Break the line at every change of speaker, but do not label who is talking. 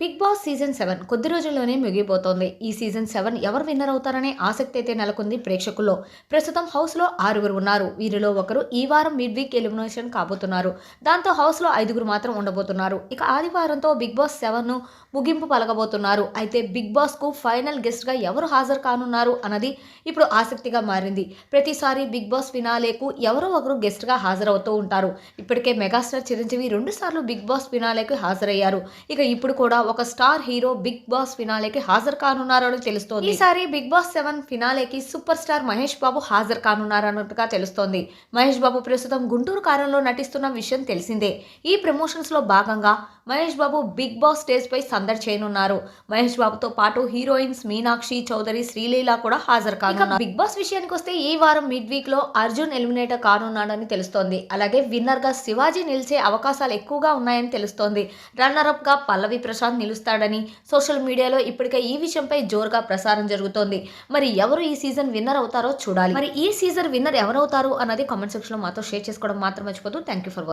Big boss season seven కొద్ది రోజుల్లోనే ముగిపోతోంది ఈ సీజన్ సెవెన్ ఎవరు విన్నర్ అవుతారనే ఆసక్తి అయితే నెలకొంది ప్రేక్షకుల్లో. ప్రస్తుతం హౌస్లో ఆరుగురు ఉన్నారు. వీరిలో ఒకరు ఈ వారం మిడ్ వీక్ ఎలిమినేషన్ కాబోతున్నారు. దాంతో హౌస్లో ఐదుగురు మాత్రం ఉండబోతున్నారు. ఇక ఆదివారంతో బిగ్ బాస్ సెవెన్ను ముగింపు పలకబోతున్నారు. అయితే బిగ్ బాస్కు ఫైనల్ గెస్ట్గా ఎవరు హాజరు కానున్నారు అన్నది ఇప్పుడు ఆసక్తిగా మారింది. ప్రతిసారి బిగ్ బాస్ ఫినాలేకు ఎవరో ఒకరు గెస్ట్గా హాజరవుతూ ఉంటారు. ఇప్పటికే మెగాస్టార్ చిరంజీవి రెండుసార్లు బిగ్ బాస్ ఫినాలేకు హాజరయ్యారు. ఇక ఇప్పుడు కూడా ఒక స్టార్ హీరో బిగ్ బాస్ ఫినాలేకి హాజరు కానున్నారని తెలుస్తోంది. ఈసారి బిగ్ బాస్ సెవెన్ ఫినాలేకి సూపర్ స్టార్ మహేష్ బాబు హాజరు కానున్నారన్నట్టుగా తెలుస్తోంది. మహేష్ బాబు ప్రస్తుతం గుంటూరు కారంలో నటిస్తున్న విషయం తెలిసిందే. ఈ ప్రమోషన్స్లో భాగంగా Mahesh Babu big boss stage పై సందడి చేయనున్నారు. మహేష్ బాబుతో పాటు హీరోయిన్స్ మీనాక్షి చౌదరి శ్రీలీల కూడా హాజరు కానున్నారు. బిగ్ బాస్ విషయానికి వస్తే ఈ వారం మిడ్ వీక్లో అర్జున్ ఎలిమినేటర్ కానున్నాడని తెలుస్తోంది. అలాగే విన్నర్గా శివాజీ నిలిచే అవకాశాలు ఎక్కువగా ఉన్నాయని తెలుస్తోంది. రన్నర్ అప్గా పల్లవి ప్రశాంత్ నిలుస్తాడని సోషల్ మీడియాలో ఇప్పటికే ఈ విషయంపై జోరుగా ప్రసారం జరుగుతోంది. మరి ఎవరు ఈ సీజన్ విన్నర్ అవుతారో చూడాలి. మరి ఈ సీజన్ విన్నర్ ఎవరవుతారు అన్నది కామెంట్ సెక్షన్లో మాతో షేర్ చేసుకోవడం మాత్రం మర్చిపోతూ థ్యాంక్ యూ ఫర్